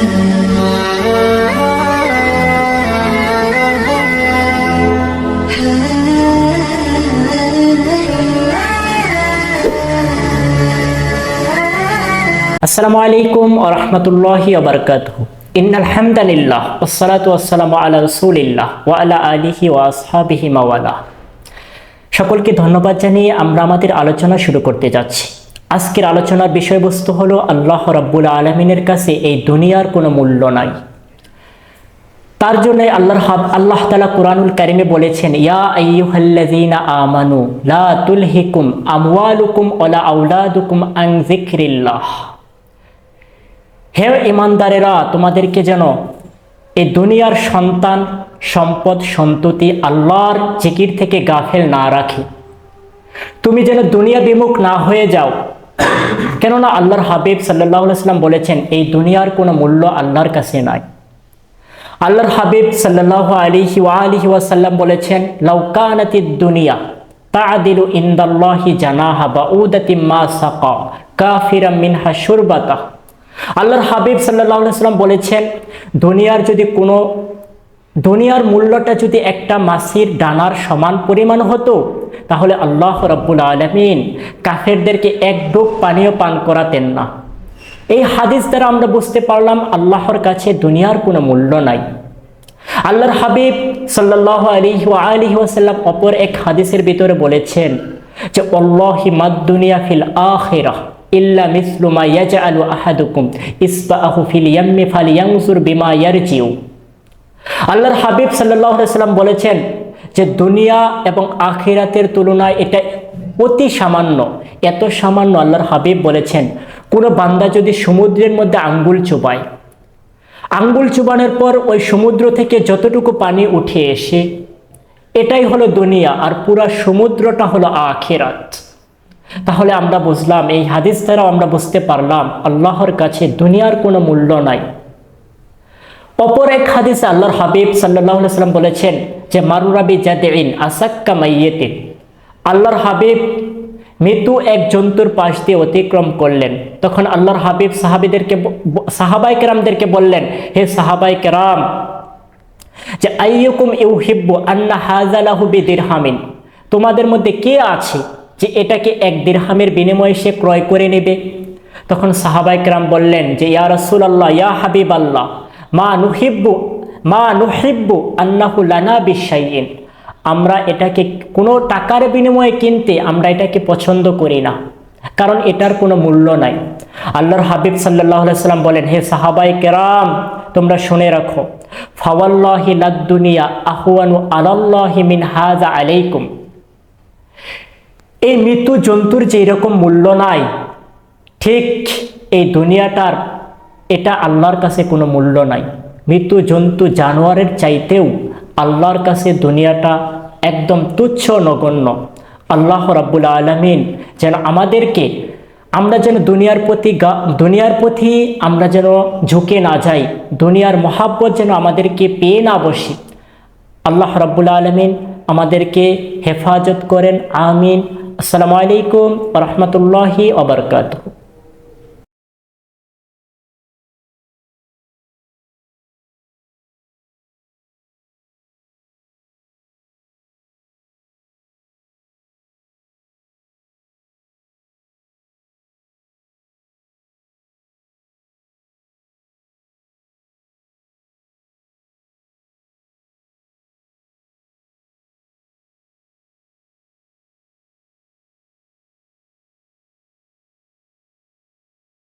আসসালামু আলাইকুম ওরহমতুল্লাহি ওবরকাত ইন আলহামদুলিল্লাহ ওসালাত ওয়াসালাম আলা রসুলিল্লাহ ওয়া আলা আলিহি ওয়া আসহাবিহি মাওয়ালা সকলকে ধন্যবাদ জানিয়ে আমরা আমাদের আলোচনা শুরু করতে যাচ্ছি। আজকের আলোচনার বিষয়বস্তু হলো আল্লাহ রাব্বুল আলমিনের কাছে এই দুনিয়ার কোনো মূল্য নাই। তার জন্য আল্লাহর হাব আল্লাহ তালা কোরআনুল কারিমে বলেছেন, ইয়া আইয়ুহাল্লাযীনা আমানু লা তুলহিকুম আমওয়ালুকুম ওয়ালা আওলাদুকুম আন যিকরিল্লাহ। হে ইমানদারেরা তোমাদেরকে যেন এই দুনিয়ার সন্তান, সম্পদ, সন্ততি আল্লাহর জিকির থেকে গাফেল না রাখে। তুমি যেন দুনিয়া বিমুখ না হয়ে যাও কেননা আল্লাহর হাবিব সাল্লাহ সাল্লাম বলেছেন, এই দুনিয়ার কোনো মূল্য আল্লাহর কাছে নাই। আল্লাহর হাবিব সাল্লাহ আলিহি ওয়ালিহি ওয়াসাল্লাম বলেছেন লাউকানাতি দুনিয়া তাআদিলু ইনদাল্লাহি জানাহা বাউদাতি মা সাকা কাফিরাম মিনহা শুরবাতা। আল্লাহর হাবিব সাল্লাহ সাল্লাম বলেছেন, দুনিয়ার যদি কোনো, দুনিয়ার মূল্যটা যদি একটা মাসির ডানার সমান পরিমাণ হতো তাহলে আল্লাহ রব্বুল আলমিন কাফেরদেরকে এক ডোক পানীয় পান করাতেন না। এই হাদিস দ্বারা আমরা বুঝতে পারলাম আল্লাহর কাছে দুনিয়ার কোনো মূল্য নাই। আল্লাহর হাবিব সাল্লাহ আলী আলী ওয়াসাল্লাম অপর এক হাদিসের ভিতরে বলেছেন যে অল্লাহি মাদ দুনিয়া ফিল আখিরাহ ইল্লা মিসলুমা ইয়াজআলু আহাদুকুম ইসবাহু ফিল ইয়াম্মি ফালিয়ানজুর বিমা ইয়ারজিউ। আল্লাহর হাবিব আলাইহি সাল্লাম বলেছেন যে দুনিয়া এবং আখিরাতের তুলনায় এটা অতি সামান্য, এত সামান্য আল্লাহর হাবিব বলেছেন। কোনো বান্দা যদি সমুদ্রের মধ্যে আঙ্গুল চুবায়, আঙ্গুল চুবানোর পর ওই সমুদ্র থেকে যতটুকু পানি উঠে এসে, এটাই হলো দুনিয়া আর পুরা সমুদ্রটা হলো আখেরাত। তাহলে আমরা বুঝলাম, এই হাদিস দ্বারাও আমরা বুঝতে পারলাম, আল্লাহর কাছে দুনিয়ার কোনো মূল্য নাই। অপর এক হাদিসে আল্লাহর হাবিব সাল্লাহ সাল্লাম বলেছেন যে মারুরাবি জাদিন আসাক্কা মাইয়েতিন। আল্লাহর হাবিব মৃত্যু এক জন্তুর পাশ দিয়ে অতিক্রম করলেন। তখন আল্লাহর হাবিব সাহাবিদেরকে সাহাবাই কেরামদেরকে বললেন, হে সাহাবাই কেরাম, যে, আইয়ুকুম ইউহিব্বু আন্না হাজালাহু বিদিরহামিন? তোমাদের মধ্যে কে আছে যে, এটাকে এক দিরহামের বিনিময়ে সে ক্রয় করে নেবে? তখন সাহাবাই কেরাম বললেন যে, ইয়া রাসূল আল্লাহ ইয়া হাবিব আল্লাহ মা নুহিব্বু মা নুহিব্বু আন্নাহু লানা বিশাইইন। আমরা এটাকে কোনো টাকার বিনিময়ে কিনতে আমরা এটাকে পছন্দ করি না। কারণ এটার কোনো মূল্য নাই। আল্লাহর হাবিব সাল্লাহ সাল্লাম বলেন, হে সাহাবাই কেরাম, তোমরা শুনে রাখো, ফাওয়াল্লাহি লাদ্দুনিয়া আহওয়ানু আলাল্লাহি মিন হাজা আলাইকুম। এই মৃত্যু জন্তুর যে এরকম মূল্য নাই, ঠিক এই দুনিয়াটার এটা আল্লাহর কাছে কোনো মূল্য নাই। মৃত্যু জন্তু জানোয়ারের চাইতেও আল্লাহর কাছে দুনিয়াটা একদম তুচ্ছ নগণ্য। আল্লাহ রাব্বুল আলমিন যেন আমাদেরকে, আমরা যেন দুনিয়ার প্রতি দুনিয়ার প্রতি আমরা যেন ঝুঁকে না যাই, দুনিয়ার মহাব্বত যেন আমাদেরকে পেয়ে না বসি। আল্লাহ রাব্বুল আলমিন আমাদেরকে হেফাজত করেন, আমিন। আসসালামু আলাইকুম রহমতুল্লাহি ওবরকাতু